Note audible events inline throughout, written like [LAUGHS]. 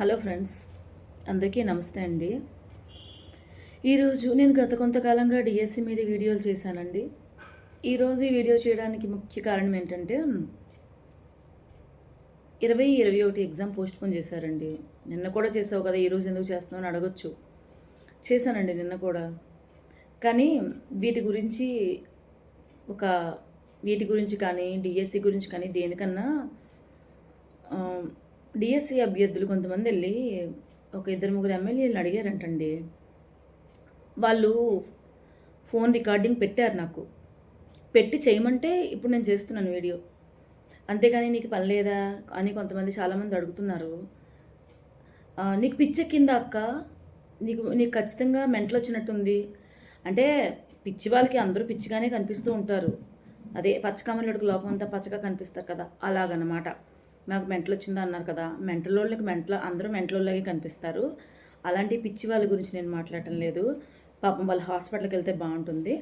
Hello friends అందరికీ నమస్తే అండి. ఈరోజు నేను గత కొంతకాలంగా డిఎస్సి మీద వీడియోలు చేశానండి. ఈరోజు ఈ వీడియో చేయడానికి ముఖ్య కారణం ఏంటంటే ఇరవై ఇరవై ఒకటి ఎగ్జామ్ పోస్ట్పోన్ చేశారండి. నిన్న కూడా చేసావు కదా ఈరోజు ఎందుకు చేస్తున్నావు అని అడగొచ్చు. చేశానండి నిన్న కూడా. కానీ వీటి గురించి ఒక వీటి గురించి కానీ డిఎస్సి గురించి కానీ దేనికన్నా డిఎస్సి అభ్యర్థులు కొంతమంది వెళ్ళి ఒక ఇద్దరు ముగ్గురు ఎమ్మెల్యేలను అడిగారంటండి. వాళ్ళు ఫోన్ రికార్డింగ్ పెట్టారు నాకు. పెట్టి చేయమంటే ఇప్పుడు నేను చేస్తున్నాను వీడియో. అంతేగాని నీకు పని లేదా అని కొంతమంది చాలామంది అడుగుతున్నారు. నీకు నీకు పిచ్చెక్కిందా అక్క? నీకు నీకు ఖచ్చితంగా మెంటలు వచ్చినట్టుంది. అంటే పిచ్చి వాళ్ళకి అందరూ పిచ్చిగానే కనిపిస్తూ ఉంటారు. అదే పచ్చకమ్మలకి లోకం అంతా పచ్చగా కనిపిస్తారు కదా అలాగనమాట. నాకు మెంటలు వచ్చిందా అన్నారు కదా. మెంటల్ వాళ్ళకి మెంటల్ అందరూ మెంటల్ వాళ్ళకి కనిపిస్తారు. అలాంటి పిచ్చి వాళ్ళ గురించి నేను మాట్లాడటం లేదు. పాపం వాళ్ళు హాస్పిటల్కి వెళ్తే బాగుంటుంది.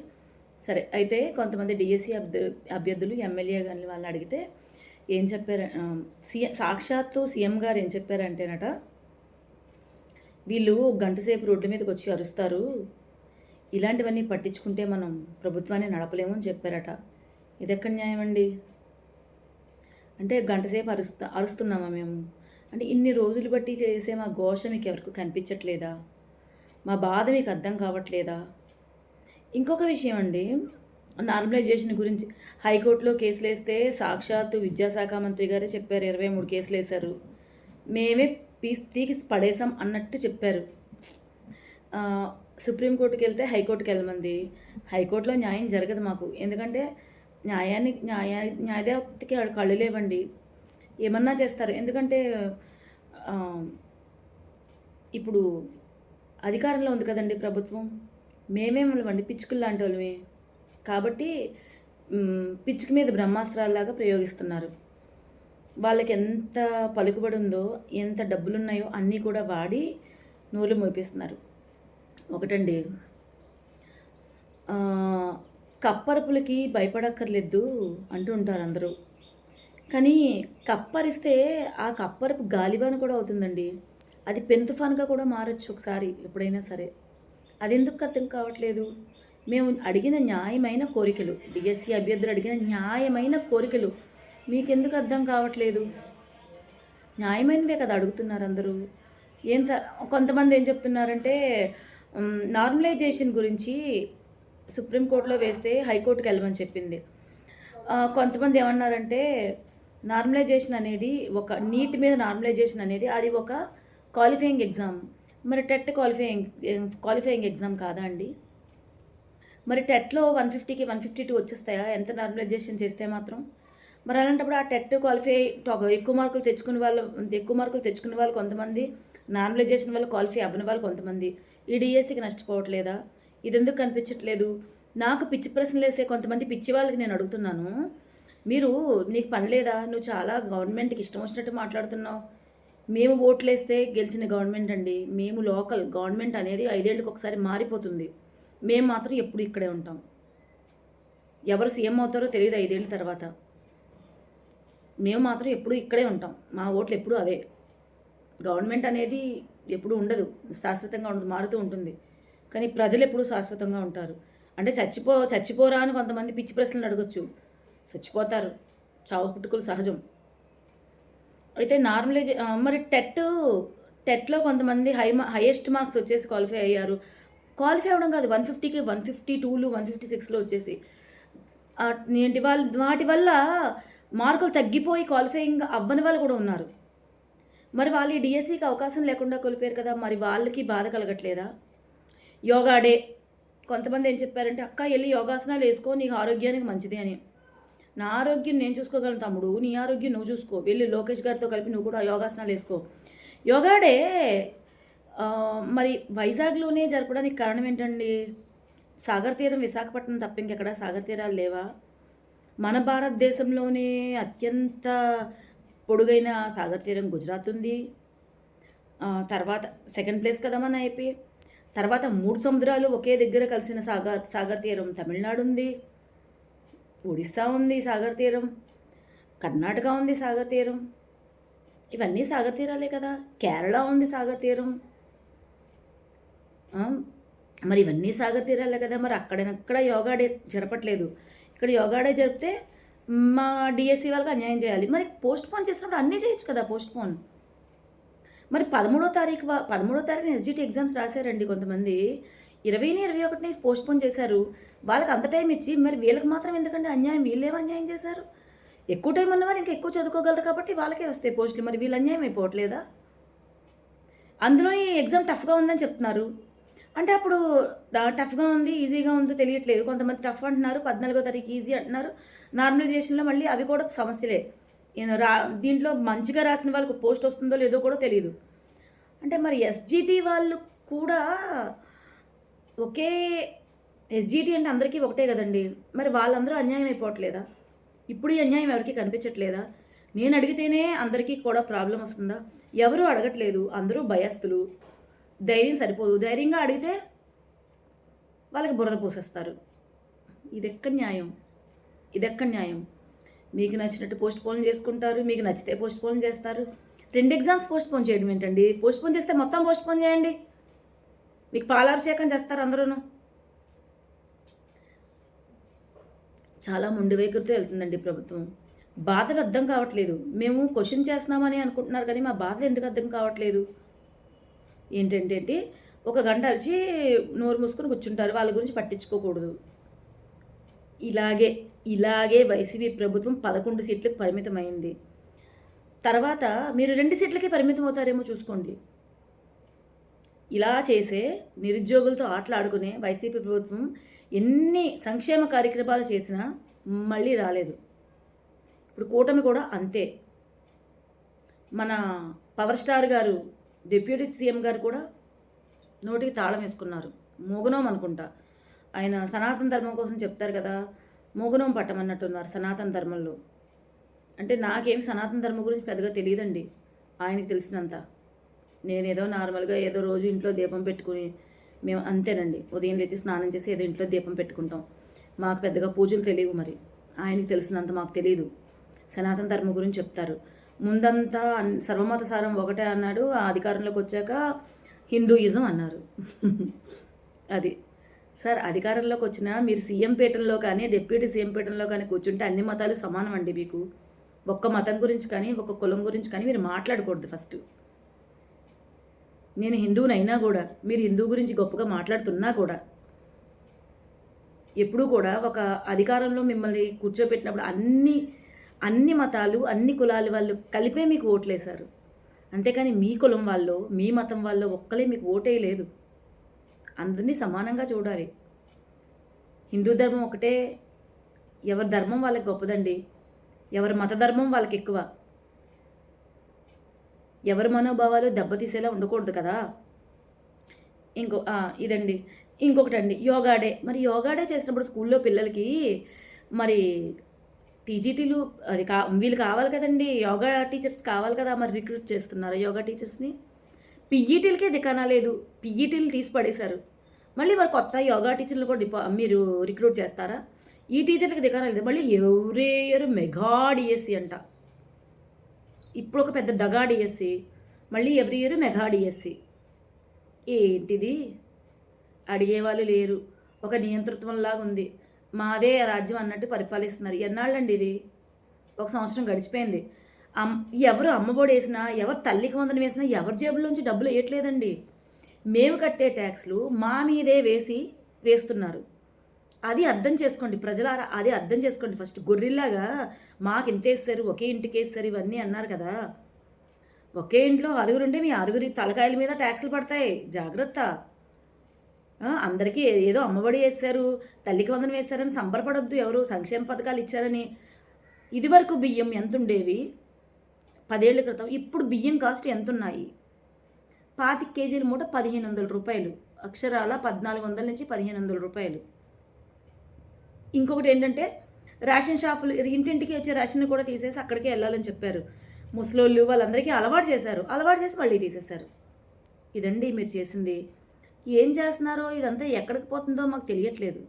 సరే అయితే కొంతమంది డిఎస్సి అభ్యర్థులు అభ్యర్థులు ఎమ్మెల్యే కానీ వాళ్ళని అడిగితే ఏం చెప్పారు సీఎం సాక్షాత్తు సీఎం గారు ఏం చెప్పారంటేనట వీళ్ళు ఒక గంట సేపు రోడ్డు మీదకి వచ్చి అరుస్తారు. ఇలాంటివన్నీ పట్టించుకుంటే మనం ప్రభుత్వాన్ని నడపలేము అని చెప్పారట. ఇది ఎక్కడ న్యాయం అండి అంటే గంటసేపు అరుస్తా అరుస్తున్నామా మేము? అంటే ఇన్ని రోజులు బట్టి చేసే మా ఘోష మీకు ఎవరికి కనిపించట్లేదా? మా బాధ మీకు అర్థం కావట్లేదా? ఇంకొక విషయం అండి. నార్మలైజేషన్ గురించి. హైకోర్టులో కేసులు వేస్తే సాక్షాత్తు విద్యాశాఖ మంత్రి గారే చెప్పారు ఇరవై మూడు కేసులు వేశారు మేమే పీస్ తీకి పడేసాం అన్నట్టు చెప్పారు. సుప్రీంకోర్టుకి వెళ్తే హైకోర్టుకి వెళ్ళమంది హైకోర్టులో న్యాయం జరగదు మాకు. ఎందుకంటే న్యాయాన్ని న్యాయ న్యాయదేవతకి కళ్ళు లేవండి. ఏమన్నా చేస్తారు? ఎందుకంటే ఇప్పుడు అధికారంలో ఉంది కదండి ప్రభుత్వం. మేమేమండి పిచ్చుకులు లాంటి వాళ్ళమే. కాబట్టి పిచ్చుకు మీద బ్రహ్మాస్త్రాలలాగా ప్రయోగిస్తున్నారు. వాళ్ళకి ఎంత పలుకుబడి ఉందో ఎంత డబ్బులు ఉన్నాయో అన్నీ కూడా వాడి నూలు మోపిస్తున్నారు. ఒకటండి కప్పరపులకి భయపడక్కర్లేదు అంటూ ఉంటారు అందరూ. కానీ కప్పరిస్తే ఆ కప్పరపు గాలివాన కూడా అవుతుందండి. అది పెను తుఫాన్గా కూడా మారచ్చు ఒకసారి ఎప్పుడైనా సరే. అది ఎందుకు అర్థం కావట్లేదు? మేము అడిగిన న్యాయమైన కోరికలు డిఎస్సి అభ్యర్థులు అడిగిన న్యాయమైన కోరికలు మీకెందుకు అర్థం కావట్లేదు? న్యాయమైనవే కదా అడుగుతున్నారు అందరూ. ఏం సార్ కొంతమంది ఏం చెప్తున్నారంటే నార్మలైజేషన్ గురించి సుప్రీంకోర్టులో వేస్తే హైకోర్టుకి వెళ్ళమని చెప్పింది. కొంతమంది ఏమన్నారంటే నార్మలైజేషన్ అనేది ఒక నీట్ మీద నార్మలైజేషన్ అనేది అది ఒక క్వాలిఫైయింగ్ ఎగ్జామ్. మరి టెట్ క్వాలిఫైయింగ్ క్వాలిఫైయింగ్ ఎగ్జామ్ కాదా అండి? మరి టెట్లో వన్ ఫిఫ్టీకి వన్ ఫిఫ్టీ టూ వచ్చేస్తాయా? ఎంత నార్మలైజేషన్ చేస్తే మాత్రం? మరి అలాంటప్పుడు ఆ టెట్ క్వాలిఫై ఎక్కువ మార్కులు తెచ్చుకునే వాళ్ళు ఎక్కువ మార్కులు తెచ్చుకునే వాళ్ళు కొంతమంది నార్మలైజేషన్ వల్ల క్వాలిఫై అవ్వని వాళ్ళు కొంతమంది. ఈ డిఎస్సికి నష్టపోవట్లేదా? ఇది ఎందుకు కనిపించట్లేదు? నాకు పిచ్చి ప్రశ్నలు వేసే కొంతమంది పిచ్చి వాళ్ళకి నేను అడుగుతున్నాను. మీరు నీకు పని లేదా? నువ్వు చాలా గవర్నమెంట్కి ఇష్టం వచ్చినట్టు మాట్లాడుతున్నావు. మేము ఓట్లేస్తే గెలిచిన గవర్నమెంట్ అండి. మేము లోకల్. గవర్నమెంట్ అనేది ఐదేళ్ళకి ఒకసారి మారిపోతుంది. మేము మాత్రం ఎప్పుడు ఇక్కడే ఉంటాం. ఎవరు సీఎం అవుతారో తెలియదు ఐదేళ్ళ తర్వాత. మేము మాత్రం ఎప్పుడు ఇక్కడే ఉంటాం. మా ఓట్లు ఎప్పుడు అవే. గవర్నమెంట్ అనేది ఎప్పుడు ఉండదు. శాశ్వతంగా ఉండదు. మారుతూ ఉంటుంది. కానీ ప్రజలు ఎప్పుడు శాశ్వతంగా ఉంటారు. అంటే చచ్చిపో చచ్చిపోరా అని కొంతమంది పిచ్చి ప్రశ్నలు అడగచ్చు. చచ్చిపోతారు. చావు పుట్టుకులు సహజం. అయితే నార్మలైజ్ మరి టెట్ టెట్లో కొంతమంది హై హైయెస్ట్ మార్క్స్ వచ్చేసి క్వాలిఫై అయ్యారు. క్వాలిఫై అవ్వడం కాదు వన్ ఫిఫ్టీకి వన్ ఫిఫ్టీ టూలు వన్ ఫిఫ్టీ సిక్స్లో వచ్చేసి. ఏంటి వాళ్ళ వాటి వల్ల మార్కులు తగ్గిపోయి క్వాలిఫైయింగ్ అవ్వని వాళ్ళు కూడా ఉన్నారు. మరి వాళ్ళు డిఎస్సికి అవకాశం లేకుండా కోల్పోయారు కదా మరి వాళ్ళకి బాధ కలగట్లేదా? యోగా డే. కొంతమంది ఏం చెప్పారంటే అక్క వెళ్ళి యోగాసనాలు వేసుకో నీకు ఆరోగ్యానికి మంచిది అని. నా ఆరోగ్యం నేను చూసుకోగలను తమ్ముడు నీ ఆరోగ్యం నువ్వు చూసుకో. వెళ్ళి లోకేష్ గారితో కలిపి నువ్వు కూడా యోగాసనాలు వేసుకో. యోగా డే మరి వైజాగ్లోనే జరపడానికి కారణం ఏంటండి? సాగర్ తీరం విశాఖపట్నం తప్ప ఇంకెక్కడ సాగర్ తీరాలు లేవా? మన భారతదేశంలోనే అత్యంత పొడుగైన సాగర్ తీరం గుజరాత్ ఉంది. తర్వాత సెకండ్ ప్లేస్ కదా మన అయిపోయి తర్వాత మూడు సముద్రాలు ఒకే దగ్గర కలిసిన సాగర్ సాగర్ తీరం తమిళనాడు ఉంది. ఒడిస్సా ఉంది సాగర్ తీరం. కర్ణాటక ఉంది సాగర్ తీరం. ఇవన్నీ సాగర్ తీరాలే కదా. కేరళ ఉంది సాగర్ తీరం. మరి ఇవన్నీ సాగర్ తీరాలే కదా. మరి అక్కడనక్కడ యోగా డే జరపట్లేదు. ఇక్కడ యోగా డే జరిపితే మా డిఎస్సి వాళ్ళకి అన్యాయం చేయాలి. మరి పోస్ట్ పోన్ చేసినప్పుడు అన్నీ చేయొచ్చు కదా పోస్ట్ పోన్ మరి పదమూడో తారీఖు పదమూడో తారీఖున ఎస్జిటి ఎగ్జామ్స్ రాశారండి కొంతమంది. ఇరవైని ఇరవై ఒకటిని పోస్ట్ పోన్ చేశారు. వాళ్ళకి అంత టైం ఇచ్చి మరి వీళ్ళకి మాత్రం ఎందుకంటే అన్యాయం? వీళ్ళేం అన్యాయం చేశారు? ఎక్కువ టైం ఉన్న వాళ్ళు ఇంకా ఎక్కువ చదువుకోగలరు కాబట్టి వాళ్ళకే వస్తాయి పోస్టులు మరి వీళ్ళు అన్యాయం అయిపోవట్లేదా? అందులో ఈ ఎగ్జామ్ టఫ్గా ఉందని చెప్తున్నారు. అంటే అప్పుడు టఫ్గా ఉంది ఈజీగా ఉందో తెలియట్లేదు. కొంతమంది టఫ్ అంటున్నారు పద్నాలుగో తారీఖు ఈజీ అంటున్నారు. నార్మలైజేషన్లో మళ్ళీ అవి కూడా సమస్యలే. రా దీంట్లో మంచిగా రాసిన వాళ్ళకి పోస్ట్ వస్తుందో లేదో కూడా తెలియదు అంటే మరి ఎస్జిటి వాళ్ళు కూడా ఒకే ఎస్జిటి అంటే అందరికీ ఒకటే కదండి. మరి వాళ్ళందరూ అన్యాయం అయిపోవట్లేదా? ఇప్పుడు ఈ అన్యాయం ఎవరికి కనిపించట్లేదా? నేను అడిగితేనే అందరికీ కూడా ప్రాబ్లం వస్తుందా? ఎవరు అడగట్లేదు. అందరూ భయస్తులు ధైర్యం సరిపోదు. ధైర్యంగా అడిగితే వాళ్ళకి బురద పోసేస్తారు. ఇది న్యాయం? ఇది న్యాయం? మీకు నచ్చినట్టు పోస్ట్ పోన్ చేసుకుంటారు మీకు నచ్చితే పోస్ట్ పోన్ చేస్తారు. రెండు ఎగ్జామ్స్ పోస్ట్ పోన్ చేయడం ఏంటండి? పోస్ట్ పోన్ చేస్తే మొత్తం పోస్ట్ పోన్ చేయండి. మీకు పాలాభిషేకం చేస్తారు అందరూను. చాలా ముండి వైఖరితో వెళ్తుందండి ప్రభుత్వం. బాధలు అర్థం కావట్లేదు. మేము క్వశ్చన్ చేస్తున్నామని అనుకుంటున్నారు కానీ మా బాధలు ఎందుకు అర్థం కావట్లేదు? ఏంటంటే ఒక గంట అరిచి నోరు మూసుకొని కూర్చుంటారు. వాళ్ళ గురించి పట్టించుకోకూడదు. ఇలాగే ఇలాగే వైసీపీ ప్రభుత్వం పదకొండు సీట్లకు పరిమితమైంది. తర్వాత మీరు రెండు సీట్లకే పరిమితం అవుతారేమో చూసుకోండి. ఇలా చేసే నిరుద్యోగులతో ఆటలాడుకునే వైసీపీ ప్రభుత్వం ఎన్ని సంక్షేమ కార్యక్రమాలు చేసినా మళ్ళీ రాలేదు. ఇప్పుడు కూటమి కూడా అంతే. మన పవర్ స్టార్ గారు డిప్యూటీ సీఎం గారు కూడా నోటికి తాళం వేసుకున్నారు. మోగనోం అనుకుంటా ఆయన సనాతన ధర్మం కోసం చెప్తారు కదా మూగనం పట్టమన్నట్టున్నారు సనాతన ధర్మంలో. అంటే నాకేం సనాతన ధర్మం గురించి పెద్దగా తెలియదండి. ఆయనకి తెలిసినంత. నేనేదో నార్మల్గా ఏదో రోజు ఇంట్లో దీపం పెట్టుకుని మేము అంతేనండి. ఉదయం లేచి స్నానం చేసి ఏదో ఇంట్లో దీపం పెట్టుకుంటాం. మాకు పెద్దగా పూజలు తెలియవు మరి. ఆయనకి తెలిసినంత మాకు తెలియదు సనాతన ధర్మం గురించి చెప్తారు. ముందంతా సర్వమత సారం ఒకటే అన్నాడు. ఆ అధికారంలోకి వచ్చాక హిందూయిజం అన్నారు. [LAUGHS] అది. సార్ అధికారంలోకి వచ్చిన మీరు సీఎం పీఠంలో కానీ డిప్యూటీ సీఎం పీఠంలో కానీ కూర్చుంటే అన్ని మతాలు సమానం అండి మీకు. ఒక్క మతం గురించి కానీ ఒక్క కులం గురించి కానీ మీరు మాట్లాడకూడదు ఫస్ట్. నేను హిందువునైనా కూడా మీరు హిందూ గురించి గొప్పగా మాట్లాడుతున్నా కూడా ఎప్పుడూ కూడా ఒక అధికారంలో మిమ్మల్ని కూర్చోపెట్టినప్పుడు అన్ని అన్ని మతాలు అన్ని కులాల వాళ్ళు కలిపే మీకు ఓట్లేశారు అంతేకాని మీ కులం వాళ్ళు మీ మతం వాళ్ళు ఒక్కలే మీకు ఓటేయలేదు. అందరినీ సమానంగా చూడాలి. హిందూ ధర్మం ఒకటే. ఎవరి ధర్మం వాళ్ళకి గొప్పదండి. ఎవరి మత ధర్మం వాళ్ళకి ఎక్కువ. ఎవరి మనోభావాలు దెబ్బతీసేలా ఉండకూడదు కదా. ఇంకో ఇదండి. ఇంకొకటి అండి యోగా డే. మరి యోగా డే చేసినప్పుడు స్కూల్లో పిల్లలకి మరి టీజీటీలు అది కా వీళ్ళు కావాలి కదండి. యోగా టీచర్స్ కావాలి కదా మరి రిక్రూట్ చేస్తున్నారు యోగా టీచర్స్ని? పిఈటీలకే దికానా లేదు. పిఈటీలు తీసి పడేశారు. మళ్ళీ మరి కొత్త యోగా టీచర్లు కూడా డిపా మీరు రిక్రూట్ చేస్తారా? ఈ టీచర్లకి దికానా లేదు? మళ్ళీ ఎవరే ఇయర్ మెగా డిఎస్సి అంట. ఇప్పుడు ఒక పెద్ద దగా డిఎస్సి మళ్ళీ ఎవ్రీ ఇయర్ మెగా డిఎస్సి. ఏంటిది? అడిగేవాళ్ళు లేరు. ఒక నియంతృత్వంలాగా ఉంది. మాదే రాజ్యం అన్నట్టు పరిపాలిస్తున్నారు. ఎన్నాళ్ళండి ఇది? ఒక సంవత్సరం గడిచిపోయింది. అమ్ ఎవరు అమ్మఒడి వేసినా ఎవరు తల్లికి వందనం వేసినా ఎవరి జేబులోంచి డబ్బులు వేయట్లేదండి. మేము కట్టే ట్యాక్స్లు మా మీదే వేసి వేస్తున్నారు. అది అర్థం చేసుకోండి ప్రజలారా అది అర్థం చేసుకోండి. ఫస్ట్ గొర్రెల్లాగా మాకు ఇంత వేస్తారు ఒకే ఇంటికి వేస్తారు ఇవన్నీ అన్నారు కదా. ఒకే ఇంట్లో ఆరుగురుంటే మీ ఆరుగురి తలకాయల మీద ట్యాక్స్లు పడతాయి. జాగ్రత్త. అందరికీ ఏదో అమ్మఒడి వేశారు తల్లికి వందనం వేశారని సంబరపడొద్దు ఎవరు సంక్షేమ పథకాలు ఇచ్చారని. ఇదివరకు బియ్యం ఎంత ఉండేవి పదేళ్ళ క్రితం ఇప్పుడు బియ్యం కాస్ట్ ఎంత ఉన్నాయి పాతిక కేజీల మూట పదిహేను వందల రూపాయలు. అక్షరాల పద్నాలుగు వందల నుంచి పదిహేను వందల రూపాయలు. ఇంకొకటి ఏంటంటే రేషన్ షాపులు ఇంటింటికి వచ్చే రేషన్ కూడా తీసేసి అక్కడికే వెళ్ళాలని చెప్పారు. ముసలోళ్ళు వాళ్ళందరికీ అలవాటు చేశారు. అలవాటు చేసి మళ్ళీ తీసేశారు. ఇదండి మీరు చేసింది. ఏం చేస్తున్నారో ఇదంతా ఎక్కడికి పోతుందో మాకు తెలియట్లేదు.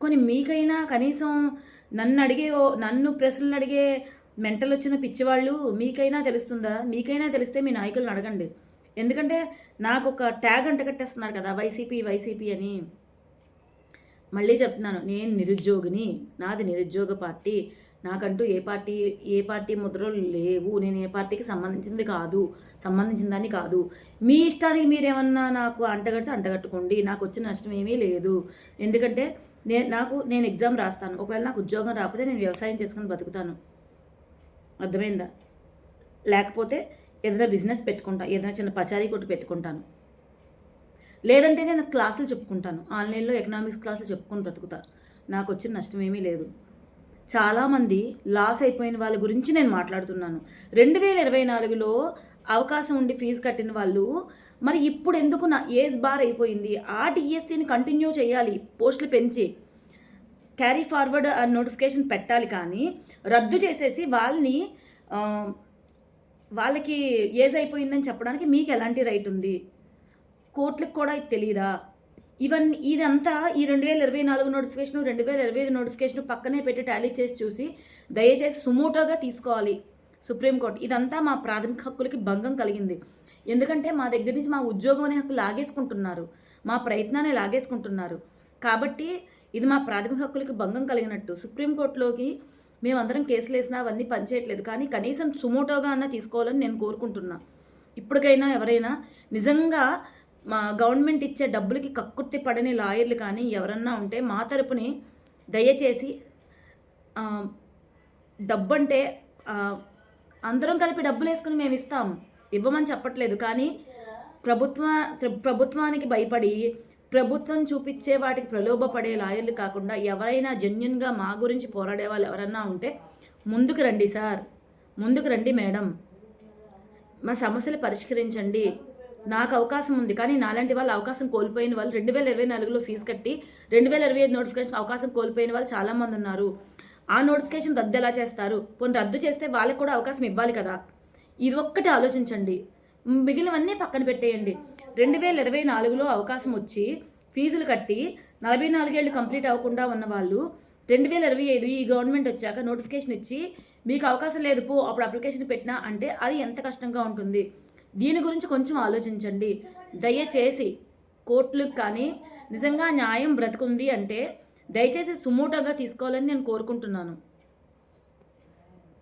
కొన్ని మీకైనా కనీసం నన్ను అడిగే ఓ- నన్ను ప్రశ్నలు అడిగే మెంటల్ వచ్చిన పిచ్చివాళ్ళు మీకైనా తెలుస్తుందా? మీకైనా తెలిస్తే మీ నాయకులను అడగండి. ఎందుకంటే నాకు ఒక ట్యాగ్ అంటగట్టేస్తున్నారు కదా వైసీపీ వైసీపీ అని. మళ్ళీ చెప్తున్నాను నేను నిరుద్యోగిని నాది నిరుద్యోగ పార్టీ. నాకంటూ ఏ పార్టీ ఏ పార్టీ ముద్రలు లేవు. నేను ఏ పార్టీకి సంబంధించింది కాదు సంబంధించిన దాన్ని కాదు. మీ ఇష్టానికి మీరేమన్నా నాకు అంటగడితే అంటగట్టుకోండి. నాకు వచ్చిన నష్టం ఏమీ లేదు. ఎందుకంటే నేను నాకు నేను ఎగ్జామ్ రాస్తాను. ఒకవేళ నాకు ఉద్యోగం రాకపోతే నేను వ్యవసాయం చేసుకుని బతుకుతాను. అర్థమైందా? లేకపోతే ఏదైనా బిజినెస్ పెట్టుకుంటాను ఏదైనా చిన్న పచారీ కొట్టు పెట్టుకుంటాను. లేదంటే నేను క్లాసులు చెప్పుకుంటాను. ఆన్లైన్లో ఎకనామిక్స్ క్లాసులు చెప్పుకొని బ్రతుకుతా. నాకు వచ్చిన నష్టం ఏమీ లేదు. చాలామంది లాస్ అయిపోయిన వాళ్ళ గురించి నేను మాట్లాడుతున్నాను. రెండు వేల ఇరవై నాలుగులో అవకాశం ఉండి ఫీజు కట్టిన వాళ్ళు మరి ఇప్పుడు ఎందుకు నా ఏజ్ బార్ అయిపోయింది? ఆ డిఎస్సిని కంటిన్యూ చేయాలి. పోస్టులు పెంచి. క్యారీ ఫార్వర్డ్ నోటిఫికేషన్ పెట్టాలి కానీ రద్దు చేసేసి వాళ్ళని వాళ్ళకి ఏజ్ అయిపోయిందని చెప్పడానికి మీకు ఎలాంటి రైట్ ఉంది? కోర్టులకు కూడా ఇది తెలియదా ఇవన్నీ ఇదంతా ఈ రెండు వేల ఇరవై నాలుగు నోటిఫికేషన్ రెండు వేల ఇరవై ఐదు నోటిఫికేషన్ పక్కనే పెట్టి టాలీ చేసి చూసి దయచేసి సుమోటోగా తీసుకోవాలి సుప్రీంకోర్టు ఇదంతా మా ప్రాథమిక హక్కులకి భంగం కలిగింది. ఎందుకంటే మా దగ్గర నుంచి మా ఉద్యోగం అనే హక్కు లాగేసుకుంటున్నారు. మా ప్రయత్నాన్ని లాగేసుకుంటున్నారు. కాబట్టి ఇది మా ప్రాథమిక హక్కులకి భంగం కలిగినట్టు. సుప్రీంకోర్టులోకి మేమందరం కేసులు వేసినా అవన్నీ పనిచేయట్లేదు. కానీ కనీసం సుమోటోగా అన్న తీసుకోవాలని నేను కోరుకుంటున్నా. ఇప్పటికైనా ఎవరైనా నిజంగా మా గవర్నమెంట్ ఇచ్చే డబ్బులకి కక్కుర్తి పడని లాయర్లు కానీ ఎవరన్నా ఉంటే మా తరపుని దయచేసి డబ్బు అంటే అందరం కలిపి డబ్బులు వేసుకుని మేము ఇస్తాం. ఇవ్వమని చెప్పట్లేదు. కానీ ప్రభుత్వ ప్రభుత్వానికి భయపడి ప్రభుత్వం చూపించే వాటికి ప్రలోభపడే లాయర్లు కాకుండా ఎవరైనా జెన్యున్గా మా గురించి పోరాడే వాళ్ళు ఎవరన్నా ఉంటే ముందుకు రండి సార్. ముందుకు రండి మేడం. మా సమస్యలు పరిష్కరించండి. నాకు అవకాశం ఉంది. కానీ నాలాంటి వాళ్ళు అవకాశం కోల్పోయిన వాళ్ళు రెండు వేల ఇరవై నాలుగులో ఫీజు కట్టి రెండు వేల ఇరవై ఐదు నోటిఫికేషన్ అవకాశం కోల్పోయిన వాళ్ళు చాలామంది ఉన్నారు. ఆ నోటిఫికేషన్ రద్దు ఎలా చేస్తారు? పోనీ రద్దు చేస్తే వాళ్ళకి కూడా అవకాశం ఇవ్వాలి కదా. ఇది ఒక్కటి ఆలోచించండి. మిగిలినవన్నీ పక్కన పెట్టేయండి. రెండు వేల ఇరవై నాలుగులో అవకాశం వచ్చి ఫీజులు కట్టి నలభై నాలుగేళ్ళు కంప్లీట్ అవ్వకుండా ఉన్న వాళ్ళు రెండు వేల ఇరవై ఐదు ఈ గవర్నమెంట్ వచ్చాక నోటిఫికేషన్ ఇచ్చి మీకు అవకాశం లేదు పో అప్పుడు అప్లికేషన్ పెట్టినా అంటే అది ఎంత కష్టంగా ఉంటుంది. దీని గురించి కొంచెం ఆలోచించండి. దయచేసి కోర్టులకు కానీ నిజంగా న్యాయం బ్రతుకుంది అంటే దయచేసి సుమోటోగా తీసుకోవాలని నేను కోరుకుంటున్నాను.